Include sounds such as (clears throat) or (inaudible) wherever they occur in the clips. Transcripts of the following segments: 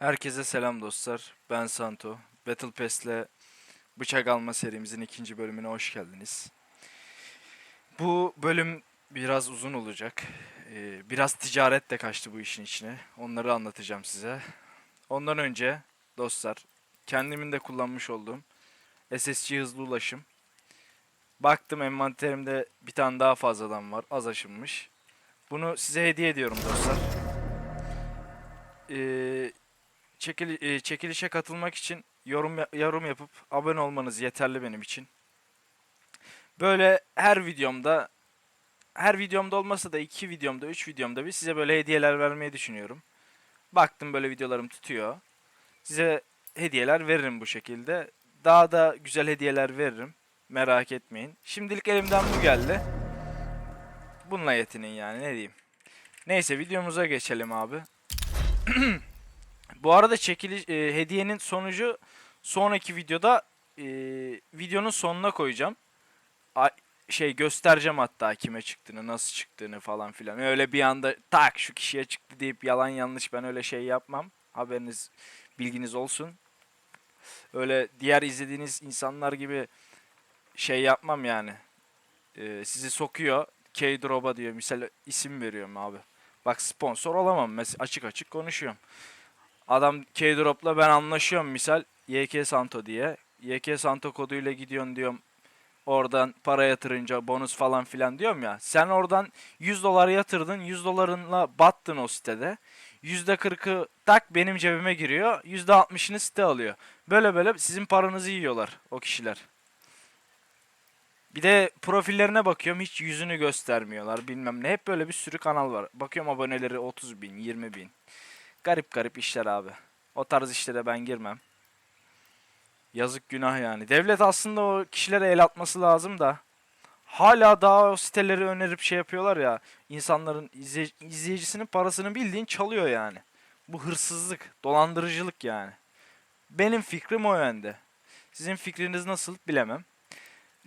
Herkese selam dostlar. Ben Santo. Battle Pass'le bıçak alma serimizin ikinci bölümüne hoş geldiniz. Bu bölüm biraz uzun olacak. Ee, biraz ticaret de kaçtı bu işin içine. Onları anlatacağım size. Ondan önce dostlar, kendimin de kullanmış olduğum SSC hızlı ulaşım. Baktım envanterimde bir tane daha fazladan var. Az aşınmış. Bunu size hediye ediyorum dostlar. Ee, çekili- e, çekilişe katılmak için yorum yorum yapıp abone olmanız yeterli benim için. Böyle her videomda her videomda olmasa da iki videomda, üç videomda bir size böyle hediyeler vermeyi düşünüyorum. Baktım böyle videolarım tutuyor. Size hediyeler veririm bu şekilde. Daha da güzel hediyeler veririm. Merak etmeyin. Şimdilik elimden bu geldi. Bununla yetinin yani ne diyeyim. Neyse videomuza geçelim abi. (clears throat) Bu arada çekili e, hediyenin sonucu sonraki videoda e, videonun sonuna koyacağım. A- şey göstereceğim hatta kime çıktığını, nasıl çıktığını falan filan. Öyle bir anda tak şu kişiye çıktı deyip yalan yanlış ben öyle şey yapmam. Haberiniz, bilginiz olsun. Öyle diğer izlediğiniz insanlar gibi şey yapmam yani. E, sizi sokuyor. K-Drop'a diyor. Misal isim veriyorum abi. Bak sponsor olamam. Mesela açık açık konuşuyorum. Adam K-Drop'la ben anlaşıyorum misal YK Santo diye. YK Santo koduyla gidiyorsun diyorum. Oradan para yatırınca bonus falan filan diyorum ya. Sen oradan 100 dolar yatırdın. 100 dolarınla battın o sitede. %40'ı tak benim cebime giriyor. %60'ını site alıyor. Böyle böyle sizin paranızı yiyorlar o kişiler. Bir de profillerine bakıyorum hiç yüzünü göstermiyorlar bilmem ne. Hep böyle bir sürü kanal var. Bakıyorum aboneleri 30 bin, 20 bin. Garip garip işler abi. O tarz işlere ben girmem. Yazık günah yani. Devlet aslında o kişilere el atması lazım da. Hala daha o siteleri önerip şey yapıyorlar ya. insanların izley- izleyicisinin parasını bildiğin çalıyor yani. Bu hırsızlık, dolandırıcılık yani. Benim fikrim o yönde. Sizin fikriniz nasıl bilemem.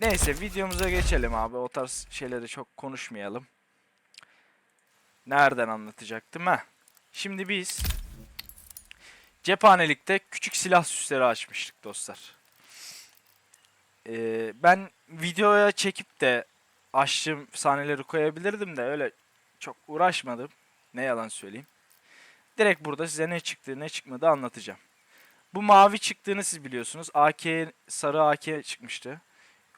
Neyse videomuza geçelim abi. O tarz şeyleri çok konuşmayalım. Nereden anlatacaktım ha? Şimdi biz cephanelikte küçük silah süsleri açmıştık dostlar. Ee, ben videoya çekip de açtığım sahneleri koyabilirdim de öyle çok uğraşmadım. Ne yalan söyleyeyim. Direkt burada size ne çıktı ne çıkmadı anlatacağım. Bu mavi çıktığını siz biliyorsunuz. AK sarı AK çıkmıştı.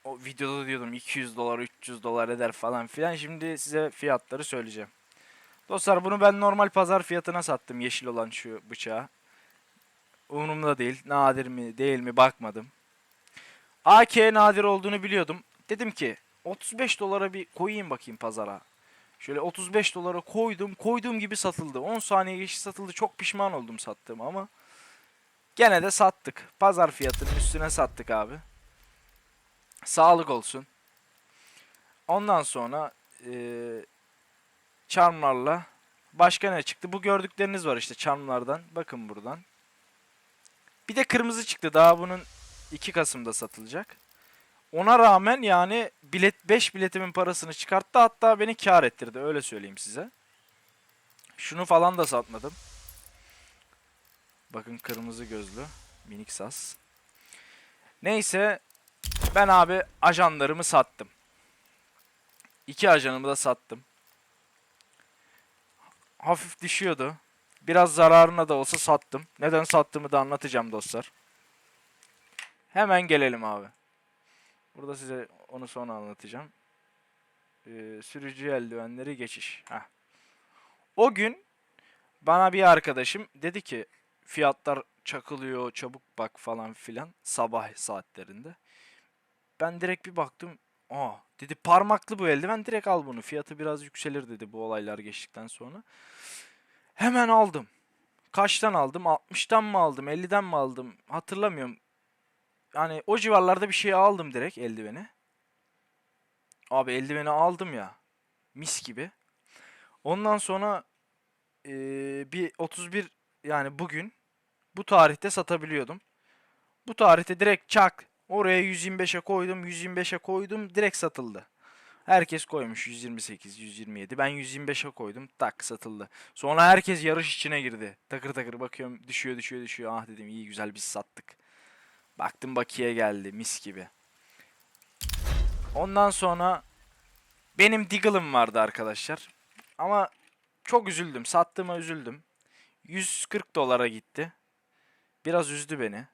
O videoda diyordum 200 dolar 300 dolar eder falan filan. Şimdi size fiyatları söyleyeceğim. Dostlar bunu ben normal pazar fiyatına sattım yeşil olan şu bıçağı. Umurumda değil. Nadir mi değil mi bakmadım. AK nadir olduğunu biliyordum. Dedim ki 35 dolara bir koyayım bakayım pazara. Şöyle 35 dolara koydum. Koyduğum gibi satıldı. 10 saniye geçti satıldı. Çok pişman oldum sattığım ama. Gene de sattık. Pazar fiyatının üstüne sattık abi. Sağlık olsun. Ondan sonra eee charmlarla başka ne çıktı? Bu gördükleriniz var işte charmlardan. Bakın buradan. Bir de kırmızı çıktı. Daha bunun 2 Kasım'da satılacak. Ona rağmen yani bilet 5 biletimin parasını çıkarttı. Hatta beni kar ettirdi. Öyle söyleyeyim size. Şunu falan da satmadım. Bakın kırmızı gözlü. Minik sas. Neyse. Ben abi ajanlarımı sattım. İki ajanımı da sattım hafif düşüyordu. Biraz zararına da olsa sattım. Neden sattığımı da anlatacağım dostlar. Hemen gelelim abi. Burada size onu sonra anlatacağım. Ee, sürücü eldivenleri geçiş. Heh. O gün bana bir arkadaşım dedi ki fiyatlar çakılıyor çabuk bak falan filan sabah saatlerinde. Ben direkt bir baktım. Aa dedi parmaklı bu eldiven direkt al bunu. Fiyatı biraz yükselir dedi bu olaylar geçtikten sonra. Hemen aldım. Kaçtan aldım? 60'tan mı aldım? 50'den mi aldım? Hatırlamıyorum. Yani o civarlarda bir şey aldım direkt eldiveni. Abi eldiveni aldım ya. Mis gibi. Ondan sonra eee, bir 31 yani bugün bu tarihte satabiliyordum. Bu tarihte direkt çak oraya 125'e koydum 125'e koydum direkt satıldı. Herkes koymuş 128, 127. Ben 125'e koydum. Tak satıldı. Sonra herkes yarış içine girdi. Takır takır bakıyorum düşüyor düşüyor düşüyor. Ah dedim iyi güzel biz sattık. Baktım bakiye geldi mis gibi. Ondan sonra benim Diggle'ım vardı arkadaşlar. Ama çok üzüldüm. Sattığıma üzüldüm. 140 dolara gitti. Biraz üzdü beni.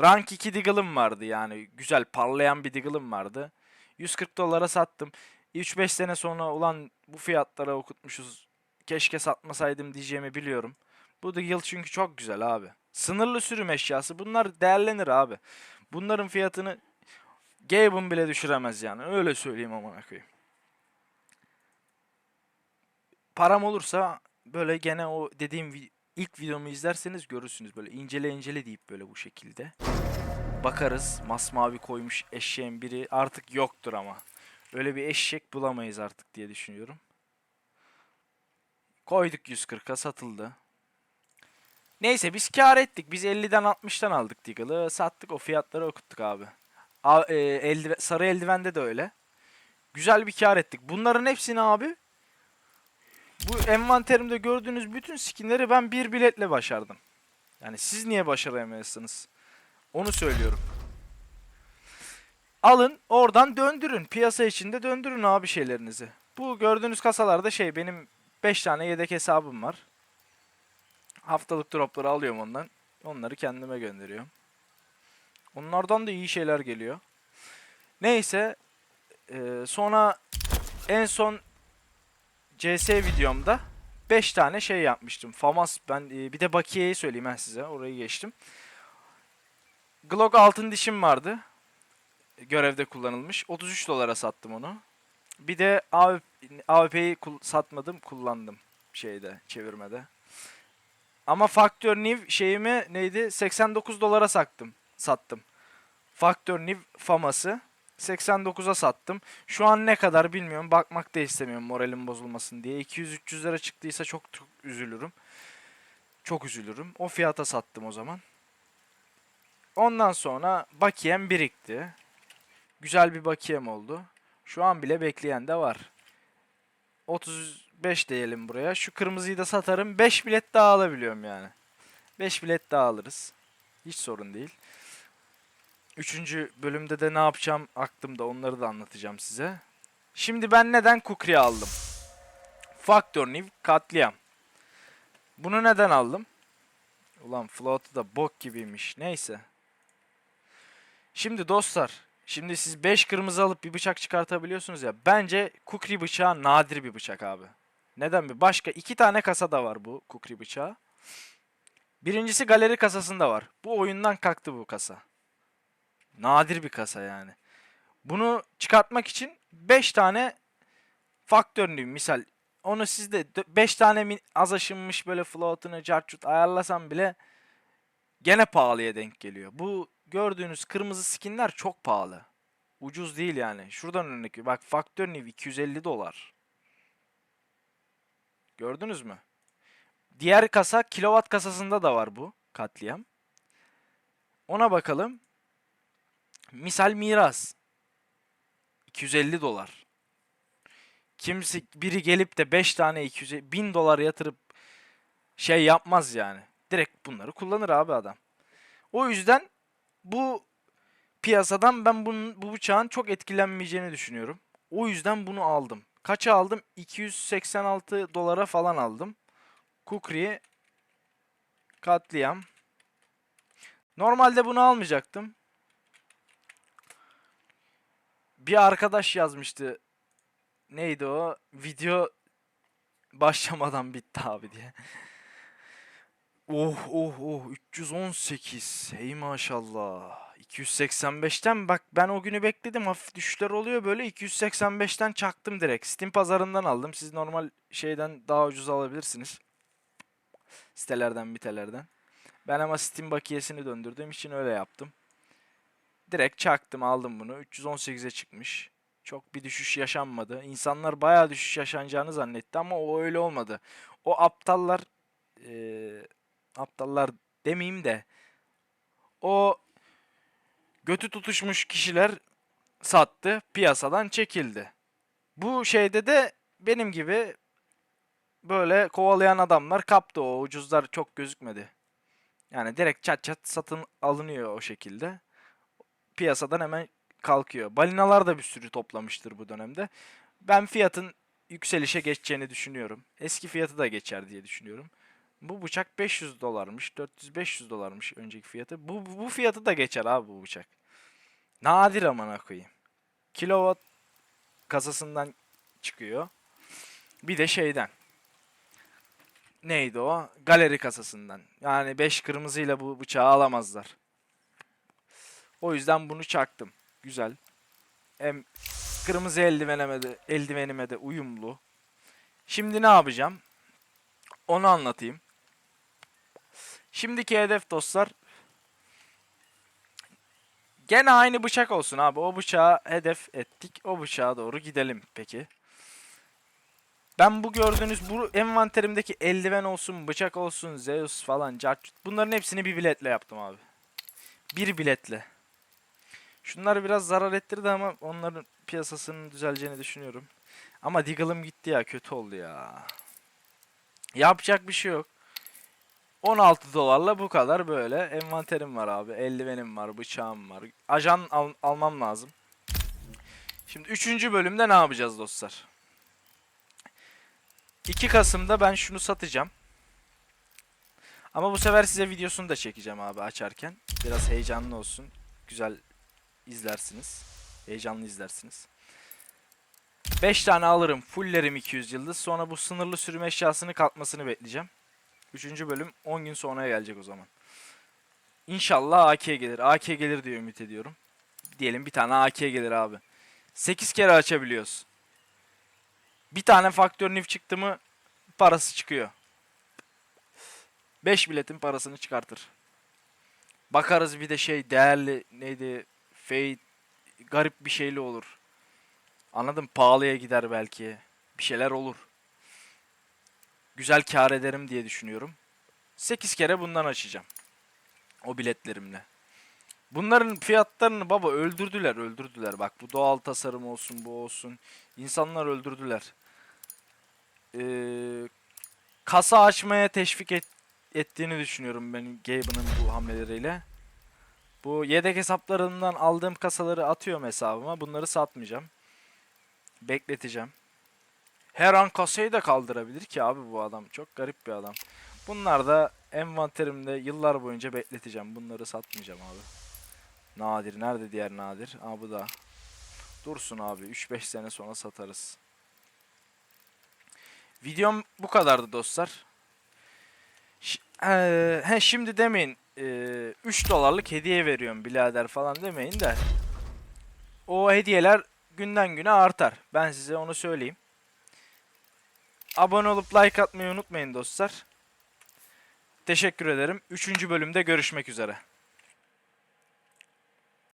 Rank 2 Diggle'ım vardı yani. Güzel parlayan bir Diggle'ım vardı. 140 dolara sattım. 3-5 sene sonra ulan bu fiyatlara okutmuşuz. Keşke satmasaydım diyeceğimi biliyorum. Bu Diggle çünkü çok güzel abi. Sınırlı sürüm eşyası. Bunlar değerlenir abi. Bunların fiyatını Gabe'ın bile düşüremez yani. Öyle söyleyeyim amına koyayım. Param olursa böyle gene o dediğim ilk videomu izlerseniz görürsünüz böyle incele incele deyip böyle bu şekilde. Bakarız masmavi koymuş eşeğin biri artık yoktur ama. Öyle bir eşek bulamayız artık diye düşünüyorum. Koyduk 140'a satıldı. Neyse biz kar ettik. Biz 50'den 60'tan aldık Deagle'ı. Sattık o fiyatları okuttuk abi. A- e, eldive- sarı eldivende de öyle. Güzel bir kar ettik. Bunların hepsini abi bu envanterimde gördüğünüz bütün skinleri ben bir biletle başardım. Yani siz niye başaramıyorsunuz? Onu söylüyorum. Alın oradan döndürün. Piyasa içinde döndürün abi şeylerinizi. Bu gördüğünüz kasalarda şey benim 5 tane yedek hesabım var. Haftalık dropları alıyorum ondan. Onları kendime gönderiyorum. Onlardan da iyi şeyler geliyor. Neyse. eee, sonra en son CS videomda 5 tane şey yapmıştım. Famas ben e, bir de Bakiye'yi söyleyeyim ben size. Orayı geçtim. Glock altın dişim vardı. Görevde kullanılmış. 33 dolara sattım onu. Bir de AWP'yi satmadım, kullandım şeyde, çevirmede. Ama Factor New şeyimi neydi? 89 dolara sattım. Sattım. Factor New Famas'ı 89'a sattım. Şu an ne kadar bilmiyorum. Bakmak da istemiyorum moralim bozulmasın diye. 200-300 lira çıktıysa çok çok üzülürüm. Çok üzülürüm. O fiyata sattım o zaman. Ondan sonra bakiyem birikti. Güzel bir bakiyem oldu. Şu an bile bekleyen de var. 35 diyelim buraya. Şu kırmızıyı da satarım. 5 bilet daha alabiliyorum yani. 5 bilet daha alırız. Hiç sorun değil. Üçüncü bölümde de ne yapacağım aklımda onları da anlatacağım size. Şimdi ben neden Kukri aldım? Factor New katliam. Bunu neden aldım? Ulan float'u da bok gibiymiş. Neyse. Şimdi dostlar. Şimdi siz 5 kırmızı alıp bir bıçak çıkartabiliyorsunuz ya. Bence Kukri bıçağı nadir bir bıçak abi. Neden mi? Başka iki tane kasa da var bu Kukri bıçağı. Birincisi galeri kasasında var. Bu oyundan kalktı bu kasa. Nadir bir kasa yani. Bunu çıkartmak için 5 tane faktörlü misal onu sizde 5 tane az aşınmış böyle float'unu cartçut ayarlasam bile gene pahalıya denk geliyor. Bu gördüğünüz kırmızı skinler çok pahalı. Ucuz değil yani. Şuradan örnek. Bak faktör New 250 dolar. Gördünüz mü? Diğer kasa kilowatt kasasında da var bu katliam. Ona bakalım. Misal miras. 250 dolar. Kimse biri gelip de 5 tane 200 1000 dolar yatırıp şey yapmaz yani. Direkt bunları kullanır abi adam. O yüzden bu piyasadan ben bunun, bu bıçağın çok etkilenmeyeceğini düşünüyorum. O yüzden bunu aldım. Kaça aldım? 286 dolara falan aldım. Kukri katliam. Normalde bunu almayacaktım. Bir arkadaş yazmıştı. Neydi o? Video başlamadan bitti abi diye. Oh oh oh 318. Hey maşallah. 285'ten bak ben o günü bekledim. Hafif düşüşler oluyor böyle. 285'ten çaktım direkt. Steam pazarından aldım. Siz normal şeyden daha ucuz alabilirsiniz. Sitelerden, bitelerden. Ben ama Steam bakiyesini döndürdüğüm için öyle yaptım. Direkt çaktım aldım bunu. 318'e çıkmış. Çok bir düşüş yaşanmadı. İnsanlar bayağı düşüş yaşanacağını zannetti ama o öyle olmadı. O aptallar eee, aptallar demeyeyim de o götü tutuşmuş kişiler sattı, piyasadan çekildi. Bu şeyde de benim gibi böyle kovalayan adamlar kaptı o ucuzlar çok gözükmedi. Yani direkt çat çat satın alınıyor o şekilde. Piyasadan hemen kalkıyor. Balinalar da bir sürü toplamıştır bu dönemde. Ben fiyatın yükselişe geçeceğini düşünüyorum. Eski fiyatı da geçer diye düşünüyorum. Bu bıçak 500 dolarmış. 400-500 dolarmış önceki fiyatı. Bu, bu, fiyatı da geçer abi bu bıçak. Nadir amına koyayım. Kilowatt kasasından çıkıyor. Bir de şeyden. Neydi o? Galeri kasasından. Yani 5 kırmızıyla bu bıçağı alamazlar. O yüzden bunu çaktım. Güzel. Hem kırmızı eldivenime de, eldivenime de uyumlu. Şimdi ne yapacağım? Onu anlatayım. Şimdiki hedef dostlar Gene aynı bıçak olsun abi. O bıçağı hedef ettik. O bıçağa doğru gidelim peki. Ben bu gördüğünüz bu envanterimdeki eldiven olsun, bıçak olsun, Zeus falan, Jarchut. Bunların hepsini bir biletle yaptım abi. Bir biletle. Şunlar biraz zarar ettirdi ama onların piyasasının düzeleceğini düşünüyorum. Ama Deagle'ım gitti ya kötü oldu ya. Yapacak bir şey yok. 16 dolarla bu kadar böyle envanterim var abi. Eldivenim var, bıçağım var. Ajan al- almam lazım. Şimdi 3. bölümde ne yapacağız dostlar? 2 Kasım'da ben şunu satacağım. Ama bu sefer size videosunu da çekeceğim abi açarken. Biraz heyecanlı olsun. Güzel izlersiniz. Heyecanlı izlersiniz. 5 tane alırım. Fulllerim 200 yıldız. Sonra bu sınırlı sürüm eşyasını kalkmasını bekleyeceğim. Üçüncü bölüm 10 gün sonraya gelecek o zaman. İnşallah AK gelir. AK gelir diye ümit ediyorum. Diyelim bir tane AK gelir abi. 8 kere açabiliyoruz. Bir tane faktör nif çıktı mı parası çıkıyor. 5 biletin parasını çıkartır. Bakarız bir de şey değerli neydi fade garip bir şeyli olur. Anladım pahalıya gider belki. Bir şeyler olur güzel kar ederim diye düşünüyorum. 8 kere bundan açacağım. O biletlerimle. Bunların fiyatlarını baba öldürdüler öldürdüler. Bak bu doğal tasarım olsun bu olsun. İnsanlar öldürdüler. Ee, kasa açmaya teşvik et, ettiğini düşünüyorum benim Gabe'ın bu hamleleriyle. Bu yedek hesaplarımdan aldığım kasaları atıyorum hesabıma. Bunları satmayacağım. Bekleteceğim. Her an kasayı da kaldırabilir ki abi bu adam. Çok garip bir adam. Bunlar da envanterimde yıllar boyunca bekleteceğim. Bunları satmayacağım abi. Nadir. Nerede diğer nadir? Aa bu da. Dursun abi. 3-5 sene sonra satarız. Videom bu kadardı dostlar. Ş ee, he, şimdi demeyin. Ee, 3 dolarlık hediye veriyorum birader falan demeyin de. O hediyeler günden güne artar. Ben size onu söyleyeyim. Abone olup like atmayı unutmayın dostlar. Teşekkür ederim. Üçüncü bölümde görüşmek üzere.